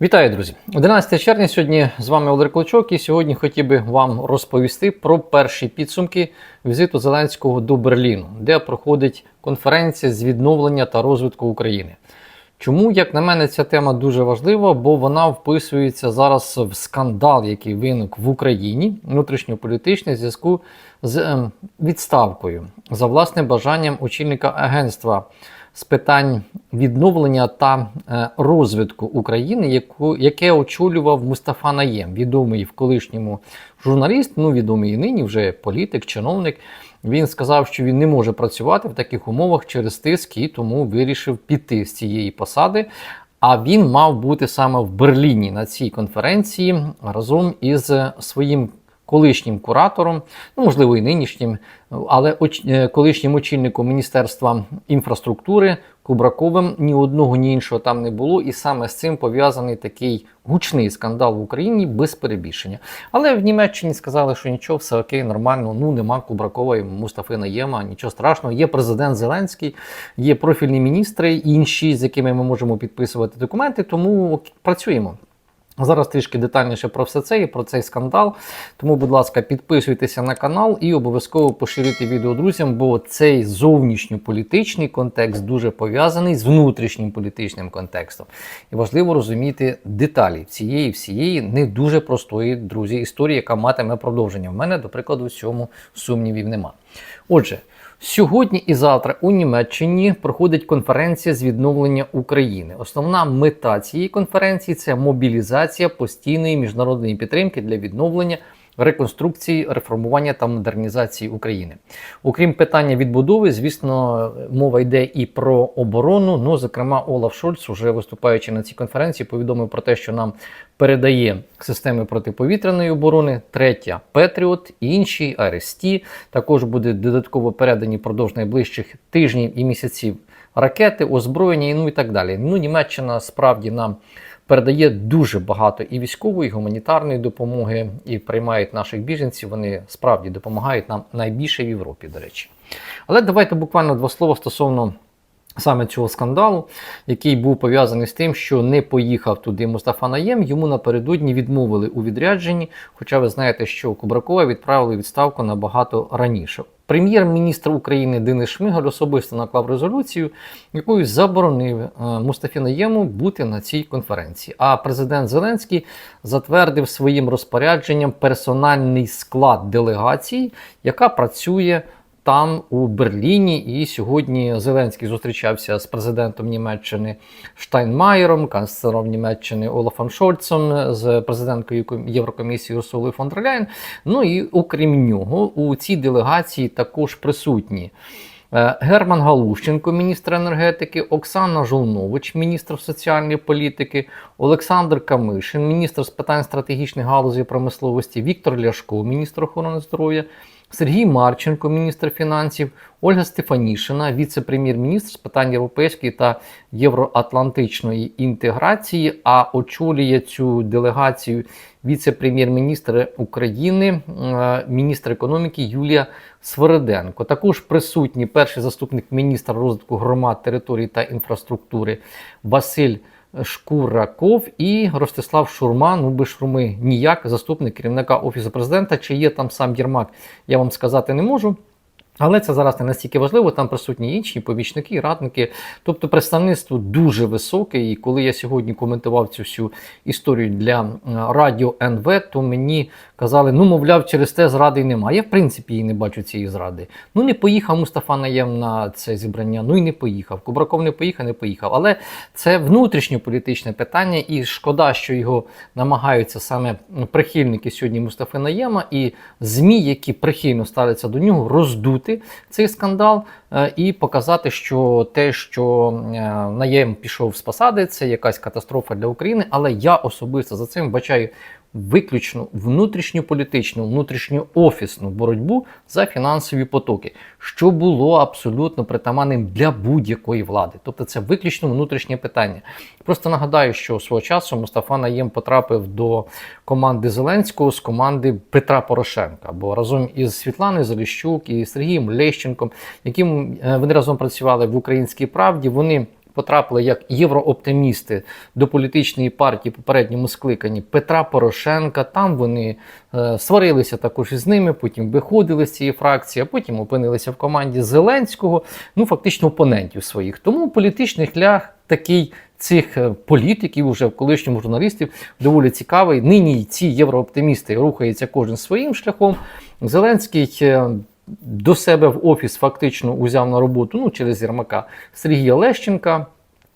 Вітаю, друзі! 11 червня сьогодні з вами Олег Клочок, і сьогодні хотів би вам розповісти про перші підсумки візиту Зеленського до Берліну, де проходить конференція з відновлення та розвитку України. Чому, як на мене, ця тема дуже важлива, бо вона вписується зараз в скандал, який виник в Україні, внутрішньополітичний в зв'язку з ем, відставкою за власним бажанням очільника агентства з питань відновлення та е, розвитку України, яку, яке очолював Мустафа Наєм, відомий в колишньому журналіст, ну відомий і нині вже політик, чиновник. Він сказав, що він не може працювати в таких умовах через тиск і тому вирішив піти з цієї посади. А він мав бути саме в Берліні на цій конференції разом із своїм колишнім куратором, ну можливо і нинішнім, але е, колишнім очільником Міністерства інфраструктури Кубраковим ні одного, ні іншого там не було, і саме з цим пов'язаний такий гучний скандал в Україні без перебільшення. Але в Німеччині сказали, що нічого, все окей, нормально. Ну нема Кубракова і Мустафи Наєма, нічого страшного. Є президент Зеленський, є профільні міністри, інші, з якими ми можемо підписувати документи. Тому працюємо. Зараз трішки детальніше про все це і про цей скандал. Тому, будь ласка, підписуйтеся на канал і обов'язково поширюйте відео друзям, бо цей зовнішньополітичний контекст дуже пов'язаний з внутрішнім політичним контекстом. І важливо розуміти деталі цієї всієї не дуже простої, друзі, історії, яка матиме продовження. В мене, до прикладу, в цьому сумнівів нема. Отже. Сьогодні і завтра у Німеччині проходить конференція з відновлення України. Основна мета цієї конференції це мобілізація постійної міжнародної підтримки для відновлення. Реконструкції, реформування та модернізації України, окрім питання відбудови, звісно, мова йде і про оборону. Ну, зокрема, Олаф Шольц, уже виступаючи на цій конференції, повідомив про те, що нам передає системи протиповітряної оборони, третя Петріот, інші Аресті. Також буде додатково передані продовж найближчих тижнів і місяців ракети, озброєння, ну і так далі. Ну, Німеччина справді нам передає дуже багато і військової, і гуманітарної допомоги, і приймають наших біженців. Вони справді допомагають нам найбільше в Європі, до речі. Але давайте буквально два слова стосовно. Саме цього скандалу, який був пов'язаний з тим, що не поїхав туди Мустафа Наєм, йому напередодні відмовили у відрядженні. Хоча ви знаєте, що Кубракова відправили відставку набагато раніше. Прем'єр-міністр України Денис Шмигаль особисто наклав резолюцію, якою заборонив е, Мустафі Наєму бути на цій конференції. А президент Зеленський затвердив своїм розпорядженням персональний склад делегації, яка працює там у Берліні. І сьогодні Зеленський зустрічався з президентом Німеччини Штайнмаєром, канцлером Німеччини Олафом Шольцем, з президенткою Єврокомісії Урсулою фон дер Ляєн. Ну і окрім нього, у цій делегації також присутні. е, Герман Галущенко, міністр енергетики, Оксана Жолнович, міністр соціальної політики, Олександр Камишин, міністр з питань стратегічних галузей промисловості, Віктор Ляшко, міністр охорони здоров'я, Сергій Марченко, міністр фінансів, Ольга Стефанішина, віце-прем'єр-міністр з питань європейської та євроатлантичної інтеграції. А очолює цю делегацію віце-прем'єр-міністр України, е, міністр економіки Юлія Свериденко. Також присутній перший заступник міністра розвитку громад, територій та інфраструктури Василь. Шкураков і Ростислав Шурма, ну без шурми ніяк, заступник керівника Офісу президента. Чи є там сам Єрмак, я вам сказати не можу. Але це зараз не настільки важливо, там присутні інші помічники, радники. Тобто представництво дуже високе. І коли я сьогодні коментував цю всю історію для радіо НВ, то мені казали, ну, мовляв, через те зради немає. Я, в принципі, її не бачу цієї зради. Ну, не поїхав Мустафа Наєм на це зібрання, ну і не поїхав. Кубраков не поїхав, не поїхав. Але це внутрішньополітичне питання, і шкода, що його намагаються саме прихильники сьогодні Мустафи Наєма і ЗМІ, які прихильно ставляться до нього, роздути цей скандал е, і показати, що те, що е, Наєм пішов з посади, це якась катастрофа для України. Але я особисто за цим бачаю виключно внутрішньополітичну, внутрішньоофісну боротьбу за фінансові потоки, що було абсолютно притаманним для будь-якої влади. Тобто це виключно внутрішнє питання. Просто нагадаю, що свого часу Мустафа Наєм потрапив до команди Зеленського з команди Петра Порошенка, бо разом із Світланою Заліщук і Сергієм Лещенком, яким е, вони разом працювали в Українській правді, вони потрапили як єврооптимісти до політичної партії попередньому скликанні Петра Порошенка. Там вони е, сварилися також із ними, потім виходили з цієї фракції, а потім опинилися в команді Зеленського, ну фактично опонентів своїх. Тому політичний шлях такий. Цих е, політиків, уже колишніх журналістів, доволі цікавий. Нині ці єврооптимісти рухаються кожен своїм шляхом. Зеленський е, до себе в офіс фактично узяв на роботу ну, через Єрмака Сергія Лещенка.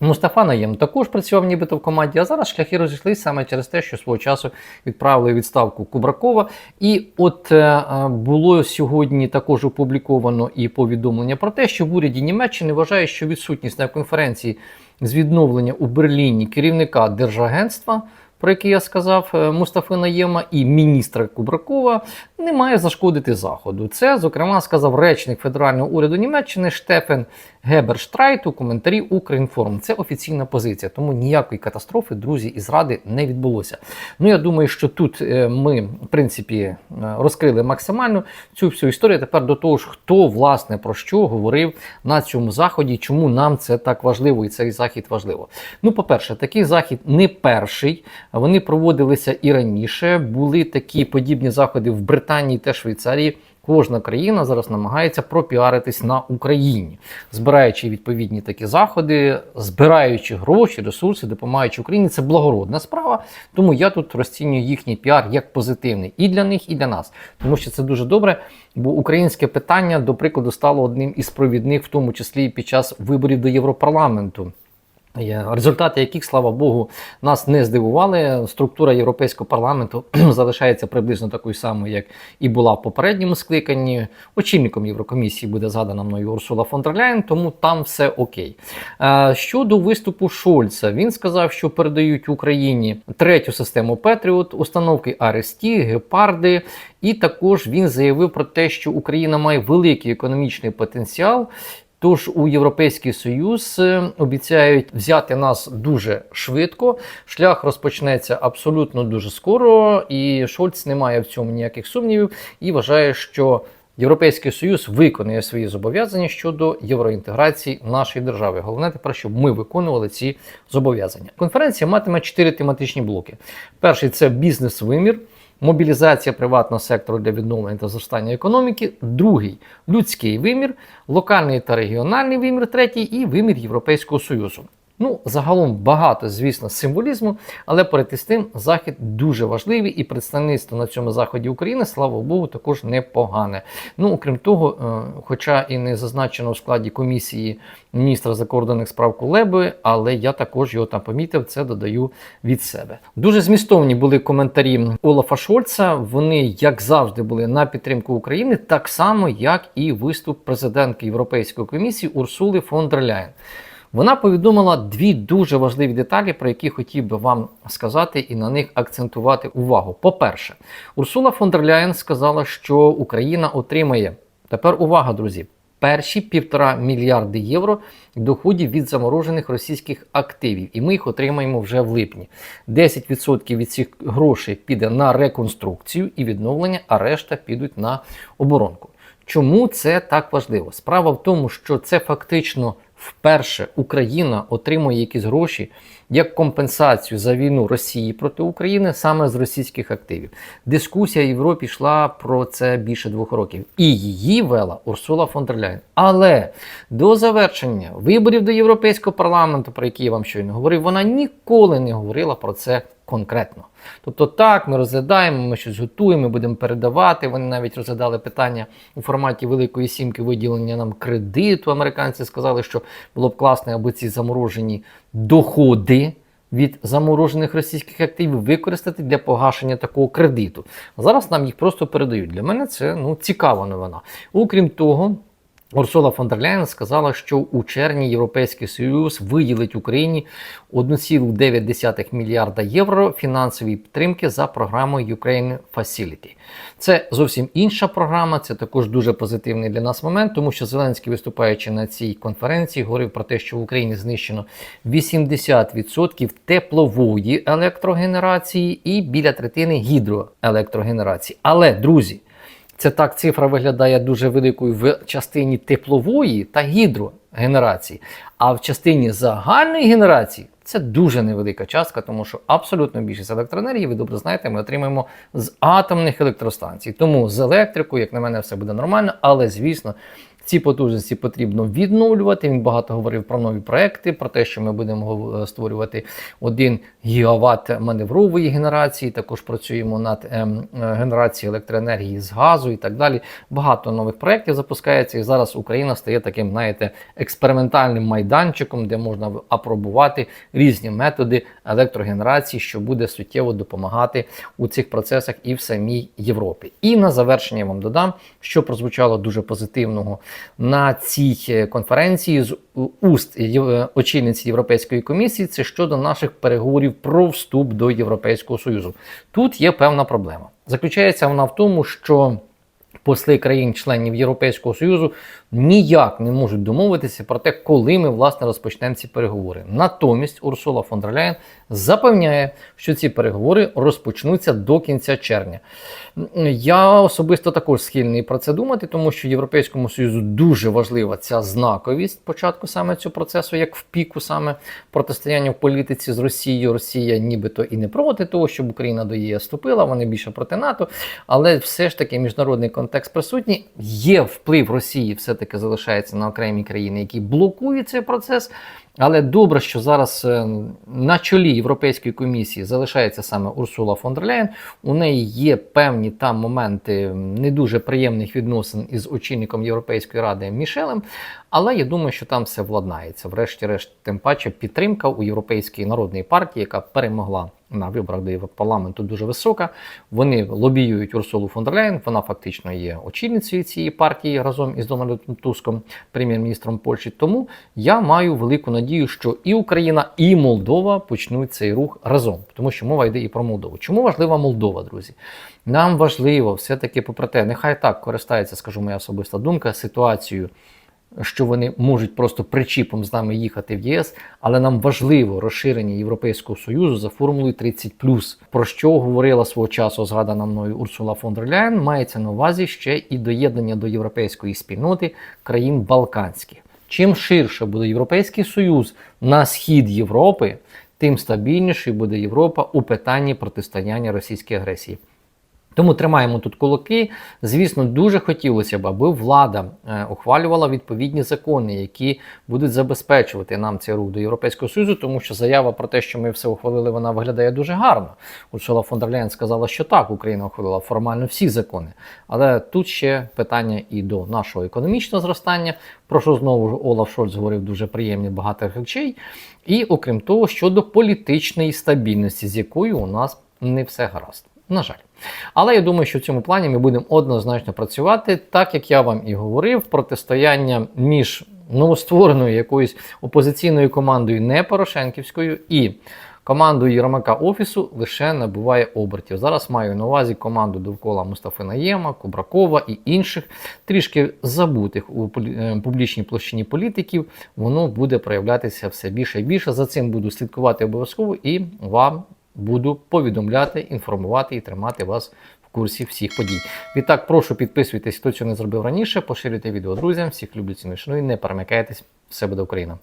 Мустафа Наєм також працював нібито в команді, а зараз шляхи розійшлися саме через те, що свого часу відправили відставку Кубракова. І от е, е, було сьогодні також опубліковано і повідомлення про те, що в уряді Німеччини вважають, що відсутність на конференції з відновлення у Берліні керівника держагентства про який я сказав е, Мустафи Наєма, і міністра Кубракова не має зашкодити Заходу. Це, зокрема, сказав речник федерального уряду Німеччини Штефен Геберштрайт у коментарі Укрінформ. Це офіційна позиція, тому ніякої катастрофи, друзі, і зради не відбулося. Ну я думаю, що тут е, ми, в принципі, е, розкрили максимально цю всю історію. Тепер до того ж, хто власне про що говорив на цьому заході, чому нам це так важливо і цей захід важливо. Ну, по-перше, такий захід не перший. Вони проводилися і раніше. Були такі подібні заходи в Британії та Швейцарії. Кожна країна зараз намагається пропіаритись на Україні, збираючи відповідні такі заходи, збираючи гроші, ресурси, допомагаючи Україні. Це благородна справа. Тому я тут розцінюю їхній піар як позитивний і для них, і для нас, тому що це дуже добре. Бо українське питання, до прикладу, стало одним із провідних, в тому числі і під час виборів до Європарламенту. Результати яких, слава Богу, нас не здивували. Структура Європейського парламенту залишається приблизно такою самою, як і була в попередньому скликанні. Очільником Єврокомісії буде згадана мною Урсула фон дер Ляєн, тому там все окей. Щодо виступу Шольца, він сказав, що передають Україні третю систему Петріот, установки Аресті, Гепарди. І також він заявив про те, що Україна має великий економічний потенціал. Тож у Європейський Союз е, обіцяють взяти нас дуже швидко. Шлях розпочнеться абсолютно дуже скоро, і Шольц не має в цьому ніяких сумнівів і вважає, що Європейський Союз виконує свої зобов'язання щодо євроінтеграції нашої держави. Головне тепер, щоб ми виконували ці зобов'язання. Конференція матиме чотири тематичні блоки. Перший це бізнес-вимір мобілізація приватного сектору для відновлення та зростання економіки, другий людський вимір, локальний та регіональний вимір, третій і вимір Європейського Союзу. Ну, загалом багато, звісно, символізму, але перед тим захід дуже важливий, і представництво на цьому заході України, слава Богу, також непогане. Ну, окрім того, е, хоча і не зазначено в складі комісії міністра закордонних справ Кулеби, але я також його там помітив, це додаю від себе. Дуже змістовні були коментарі Олафа Шольца. Вони, як завжди, були на підтримку України, так само, як і виступ президентки Європейської комісії Урсули фон дер Ляєн. Вона повідомила дві дуже важливі деталі, про які хотів би вам сказати і на них акцентувати увагу. По-перше, Урсула фон дер Ляєн сказала, що Україна отримає тепер увага, друзі. Перші півтора мільярди євро доходів від заморожених російських активів, і ми їх отримаємо вже в липні. 10% від цих грошей піде на реконструкцію і відновлення, а решта підуть на оборонку. Чому це так важливо? Справа в тому, що це фактично вперше Україна отримує якісь гроші як компенсацію за війну Росії проти України саме з російських активів. Дискусія в Європі йшла про це більше двох років, і її вела Урсула фон дер Ляйн. Але до завершення виборів до Європейського парламенту, про які я вам щойно говорив, вона ніколи не говорила про це конкретно. Тобто, так, ми розглядаємо, ми щось готуємо, будемо передавати. Вони навіть розглядали питання у форматі Великої Сімки виділення нам кредиту. Американці сказали, що було б класно, аби ці заморожені доходи. Від заморожених російських активів використати для погашення такого кредиту. Зараз нам їх просто передають. Для мене це ну, цікава новина. Окрім того, Урсула фон дер Ляєн сказала, що у червні Європейський Союз виділить Україні 1,9 мільярда євро фінансової підтримки за програмою Ukraine Facility. Це зовсім інша програма. Це також дуже позитивний для нас момент, тому що Зеленський, виступаючи на цій конференції, говорив про те, що в Україні знищено 80% теплової електрогенерації і біля третини гідроелектрогенерації. Але друзі. Це так цифра виглядає дуже великою в частині теплової та гідрогенерації. А в частині загальної генерації це дуже невелика частка, тому що абсолютно більшість електроенергії, ви добре знаєте, ми отримаємо з атомних електростанцій. Тому з електрикою, як на мене, все буде нормально, але звісно. Ці потужності потрібно відновлювати. Він багато говорив про нові проекти, про те, що ми будемо е, створювати 1 гігаватт маневрової генерації. Також працюємо над ем, е, генерацією електроенергії з газу і так далі. Багато нових проєктів запускається. І зараз Україна стає таким, знаєте, експериментальним майданчиком, де можна апробувати різні методи електрогенерації, що буде суттєво допомагати у цих процесах і в самій Європі. І на завершення я вам додам, що прозвучало дуже позитивного на цій е, конференції з уст є- очільниці Європейської комісії. Це щодо наших переговорів про вступ до Європейського Союзу. Тут є певна проблема. Заключається вона в тому, що посли країн-членів Європейського Союзу ніяк не можуть домовитися про те, коли ми власне розпочнемо ці переговори. Натомість Урсула фон дер Ляєн запевняє, що ці переговори розпочнуться до кінця червня. Я особисто також схильний про це думати, тому що Європейському Союзу дуже важлива ця знаковість початку саме цього процесу, як в піку саме протистояння в політиці з Росією. Росія нібито і не проти того, щоб Україна до ЄС вступила, вони більше проти НАТО. Але все ж таки міжнародний контекст присутній. Є вплив Росії, все-таки залишається на окремі країни, які блокують цей процес. Але добре, що зараз е, на чолі Європейської комісії залишається саме Урсула фон дер Ляєн. У неї є певні там моменти не дуже приємних відносин із очільником Європейської ради Мішелем. Але я думаю, що там все владнається. Врешті-решт, тим паче підтримка у Європейській народній партії, яка перемогла на виборах до Європарламенту, дуже висока. Вони лобіюють Урсулу фон дер. Вона фактично є очільницею цієї партії разом із Дональдом Туском, прем'єр-міністром Польщі. Тому я маю велику надію, що і Україна, і Молдова почнуть цей рух разом, тому що мова йде і про Молдову. Чому важлива Молдова, друзі? Нам важливо все-таки, попри те, нехай так користається, скажу моя особиста думка, ситуацією що вони можуть просто причіпом з нами їхати в ЄС, але нам важливо розширення Європейського Союзу за формулою 30+, про що говорила свого часу згадана мною Урсула фон дер Ляєн, мається на увазі ще і доєднання до європейської спільноти країн Балканських. Чим ширше буде Європейський Союз на схід Європи, тим стабільнішою буде Європа у питанні протистояння російській агресії. Тому тримаємо тут кулаки. Звісно, дуже хотілося б, аби влада е, ухвалювала відповідні закони, які будуть забезпечувати нам цей рух до Європейського Союзу, тому що заява про те, що ми все ухвалили, вона виглядає дуже гарно. Урсула фон дер Ляєн сказала, що так, Україна ухвалила формально всі закони. Але тут ще питання і до нашого економічного зростання, про що знову ж Олаф Шольц говорив дуже приємні багато речей. І окрім того, щодо політичної стабільності, з якою у нас не все гаразд. На жаль. Але я думаю, що в цьому плані ми будемо однозначно працювати, так як я вам і говорив, протистояння між новоствореною якоюсь опозиційною командою, не Порошенківською, і командою Єрмака Офісу лише набуває обертів. Зараз маю на увазі команду довкола Мустафи Наєма, Кубракова і інших трішки забутих у е, публічній площині політиків. Воно буде проявлятися все більше і більше. За цим буду слідкувати обов'язково і вам буду повідомляти, інформувати і тримати вас в курсі всіх подій. Відтак, прошу підписуйтесь, хто цього не зробив раніше, поширюйте відео друзям, всіх люблю ціну і не перемикайтесь, все буде Україна.